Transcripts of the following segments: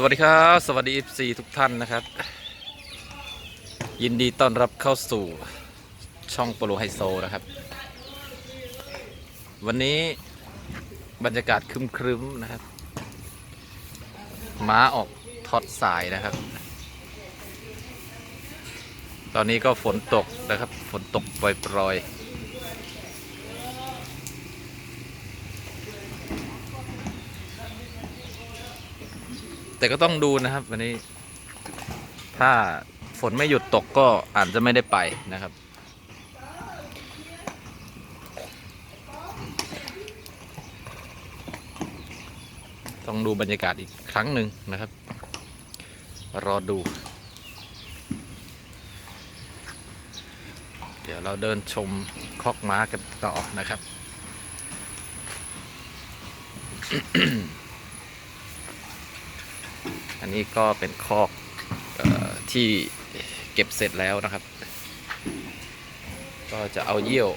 สวัสดีครับ สวัสดี FC ทุกท่านนะครับ ยินดีต้อนรับเข้าสู่ช่องโปโลไฮโซนะครับ วันนี้บรรยากาศครึ้มๆนะครับ ม้าออกทอดสายนะครับ ตอนนี้ก็ฝนตกนะครับ ฝนตกปล่อยๆ แต่ก็ต้องดูนะครับ วันนี้ ถ้าฝนไม่หยุดตกก็อาจจะไม่ได้ไปนะครับ ต้องดูบรรยากาศอีกครั้งหนึ่งนะครับ รอดู เดี๋ยวเราเดินชมคอกม้ากันต่อนะครับ อันนี้ก็เป็นคอกออที่เก็บเสร็จแล้วนะครับ ก็จะเอาเยี่ยว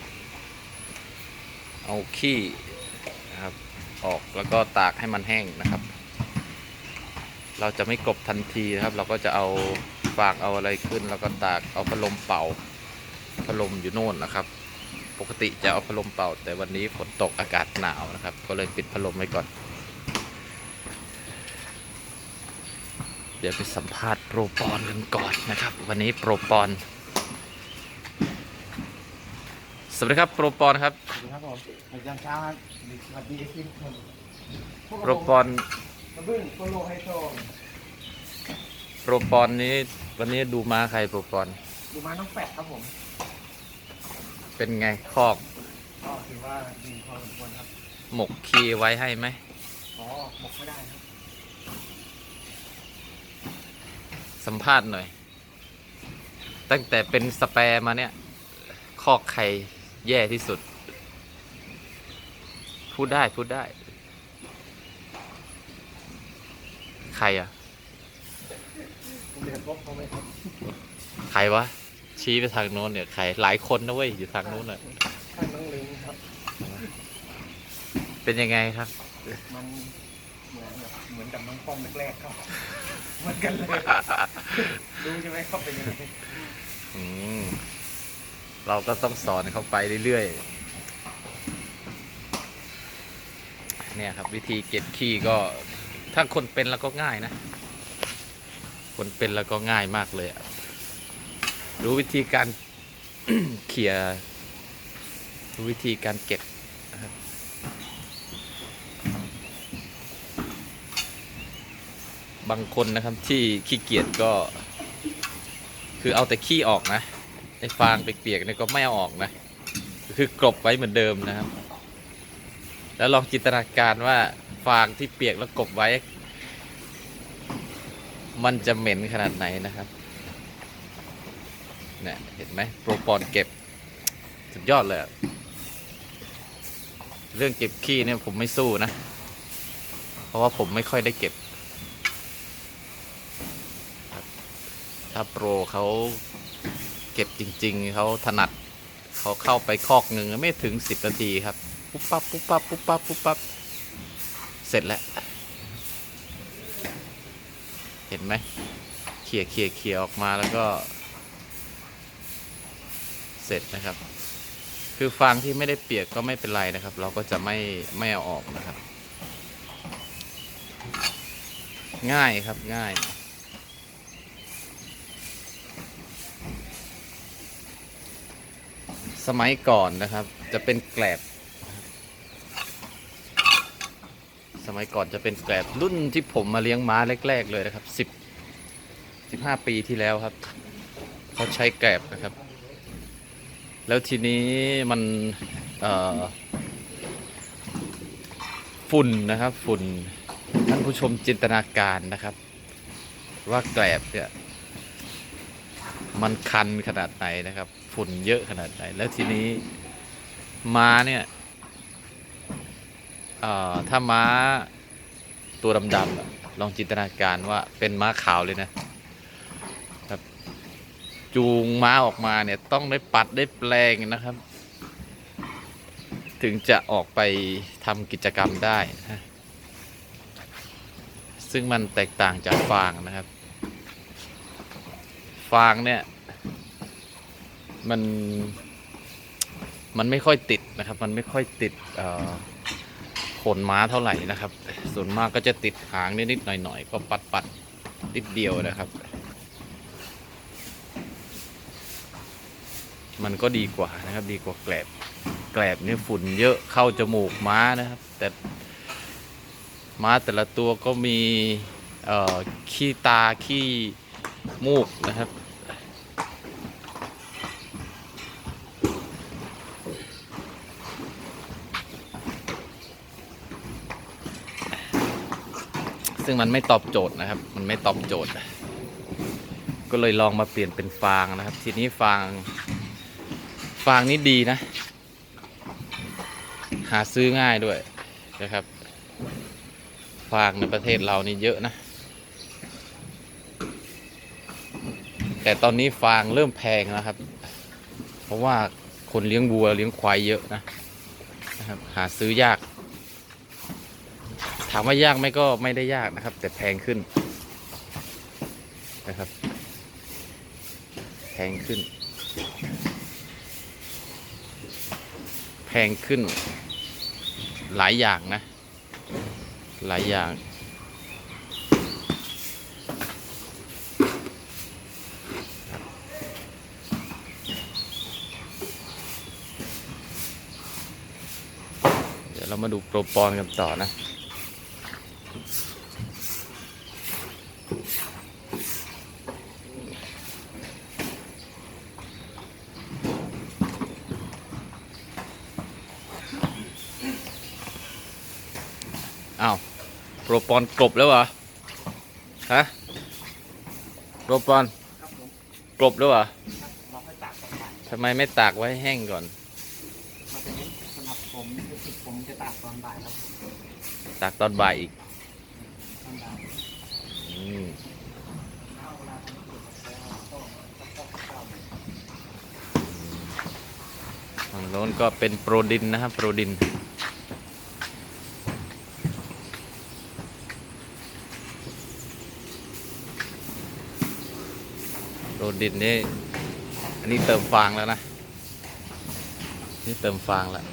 เอาขี้นะครับออกแล้วก็ตากให้มันแห้งนะครับ เราจะไม่กบทันทีนะครับ เราก็จะเอาฟางเอาอะไรขึ้น แล้วก็ตากเอาพัดลมเป่าพัดลมอยู่โน่นนะครับ ปกติจะเอาพัดลมเป่า แต่วันนี้ฝนตกอากาศหนาวนะครับ ก็เลยปิดพัดลมไว้ก่อน เดี๋ยวไปสัมภาษณ์โปรปอนกันก่อนนะครับ วันนี้โปรปอน สวัสดีครับโปรปอนครับสวัสดีครับผมอาจารย์เช้าครับสวัสดีเอฟซีทุกคนโปรปอนกระบึ้งโปโลไฮโซโปรปอนนี้ วันนี้ดูม้าใครโปรปอน ดูมาน้องแปดครับผมเป็นไงคอกก็ถือว่าดีพอสมควรครับหมกคีไว้ให้ไหมอ๋อหมกไม่ได้ครับ สัมภาษณ์หน่อย ตั้งแต่เป็นสแปร์มาเนี่ยคอกใครแย่ที่สุด พูดได้พูดได้ ใครอะผมเดือดพบเขาไหมครับใครวะ ชี้ไปทางโน้นเนี่ยใครหลายคนนะเว้ยอยู่ทางโน้นอะข้างน้องลิงครับเป็นยังไงครับ มัน เหมือนแบบเหมือนกับน้องป้อมแรกๆครับเหมือนกันเลยรู้ใช่ไหมครับเป็นยังไงอืมเราก็ต้องสอนเขาไปเรื่อยๆ เนี่ยครับ วิธีเก็บขี้ก็ ถ้าคนเป็นแล้วก็ง่ายนะ คนเป็นแล้วก็ง่ายมากเลยอะรู้วิธีการ เขี่ยรู้วิธีการเก็บนะครับ บางคนนะครับที่ขี้เกียจก็ คือเอาแต่ขี้ออกนะไอ้ฟางเปียกๆเนี่ยก็ไม่เอาออกนะ คือกลบไว้เหมือนเดิมนะครับ แล้วลองจินตนาการว่าฟางที่เปียกแล้วกลบไว้ มันจะเหม็นขนาดไหนนะครับเนี่ยเห็นไหมโปรปอนเก็บ สุดยอดเลย เรื่องเก็บขี้เนี่ยผมไม่สู้นะ เพราะว่าผมไม่ค่อยได้เก็บ ถ้าโปรเขาเก็บจริง ๆ เขาถนัดเขาเข้าไปคอกหนึ่งไม่ถึงสิบนาทีครับ ปุ๊บปั๊บปุ๊บปั๊บปุ๊บปั๊บปุ๊บปั๊บเสร็จแล้ว เห็นไหมเขี่ยเขี่ยเขี่ยออกมาแล้วก็ เสร็จนะครับ คือฟางที่ไม่ได้เปียกก็ไม่เป็นไรนะครับ เราก็จะไม่ไม่เอาออกนะครับ ง่ายครับง่าย มัยก่อนนะครับ จะเป็นแกลบ สมัยก่อนจะเป็นแกลบรุ่นที่ผมมาเลี้ยงม้าแรก ๆ เลยนะครับสิบสิบห้าปีที่แล้วครับเขาใช้แกลบนะครับ แล้วทีนี้มันฝุ่นนะครับฝุ่นท่านผู้ชมจินตนาการนะครับ ว่าแกลบเนี่ยมันคันขนาดไหนนะครับ ฝุ่นเยอะขนาดไหน แล้วทีนี้ม้าเนี่ยถ้าม้าตัวดำๆลองจินตนาการว่าเป็นม้าขาวเลยนะ ครับ จูงม้าออกมาเนี่ยต้องได้ปัดได้แปลงนะครับ ถึงจะออกไปทำกิจกรรมได้นะซึ่งมันแตกต่างจากฟางนะครับ ฟางเนี่ย มันมันไม่ค่อยติดนะครับ มันไม่ค่อยติดขนม้าเท่าไหร่นะครับ ส่วนมากก็จะติดหางนิดๆหน่อยๆก็ปัดปัดๆนิดเดียวนะครับ มันก็ดีกว่านะครับ ดีกว่าแกลบแกลบนี่ฝุ่นเยอะเข้าจมูกม้านะครับ แต่ม้าแต่ละตัวก็มีขี้ตาขี้มูกนะครับ ซึ่งมันไม่ตอบโจทย์นะครับ มันไม่ตอบโจทย์ ก็เลยลองมาเปลี่ยนเป็นฟางนะครับ ทีนี้ฟาง ฟางนี่ดีนะ หาซื้อง่ายด้วยนะครับ ฟางในประเทศเรานี่เยอะนะ แต่ตอนนี้ฟางเริ่มแพงนะครับ เพราะว่าคนเลี้ยงวัวเลี้ยงควายเยอะนะนะครับ หาซื้อยาก ถามว่ายากไหมก็ไม่ได้ยากนะครับ แต่แพงขึ้นนะครับ แพงขึ้น แพงขึ้น หลายอย่างนะ หลายอย่างเดี๋ยวเรามาดูโปรปอนกันต่อนะ อ้าวโปรปอนกลบแล้วเหรอฮะโปรปอนครับผมกลบแล้วเหรอเราให้ตากตอนบ่ายทำไมไม่ตากไว้ให้แห้งก่อนมาเป็นสำหรับผมรู้สึกผมจะตากตอนบ่ายครับตากตอนบ่ายอีกตอนบ่ายอืมเอาเวลาผมเก็บแล้วก็ต้องต้องเข้าไปฝั่งโน้นก็เป็นโปรดินนะครับโปรดิน โปรดินนี่ อันนี้เติมฟางแล้วนะ นี่เติมฟางแล้ว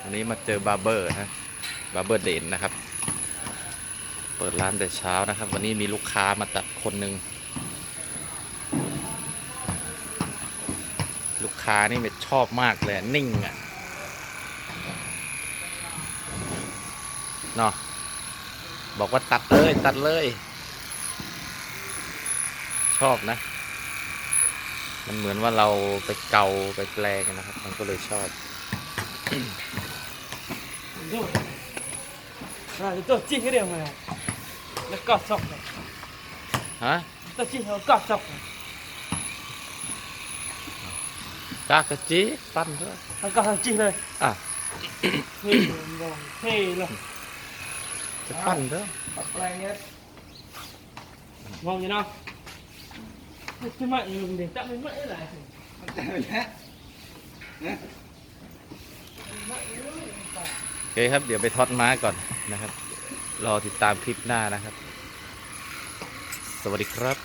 วันนี้มาเจอบาร์เบอร์นะบาร์เบอร์เด่นนะครับ เปิดร้านแต่เช้านะครับ วันนี้มีลูกค้ามาตัดคนหนึ่งลูกค้านี่ไม่ชอบมากเลยนิ่งอะเนาะบอกว่าตัดเลยตัดเลย ชอบนะ มันเหมือนว่าเราไปเกาไปแปลงนะครับ มันก็เลยชอบ ดูอ่าตัวจี้ cái điều này nó cọt sọc này ฮะตัวจี้ nó cọt sọc này กากะจีปั้นเถอะ nó cọt thằng chi này อะ thì rồi thì rồi จะปั้นเถอะตัดแปลงเนี้ย ngon như nào cái mạnh dùng để tặng cái mạnh lại มันแต่ไปแล้วนะ โอ เคครับ เดี๋ยวไปทอดม้าก่อนนะครับ รอติดตามคลิปหน้านะครับ สวัสดีครับ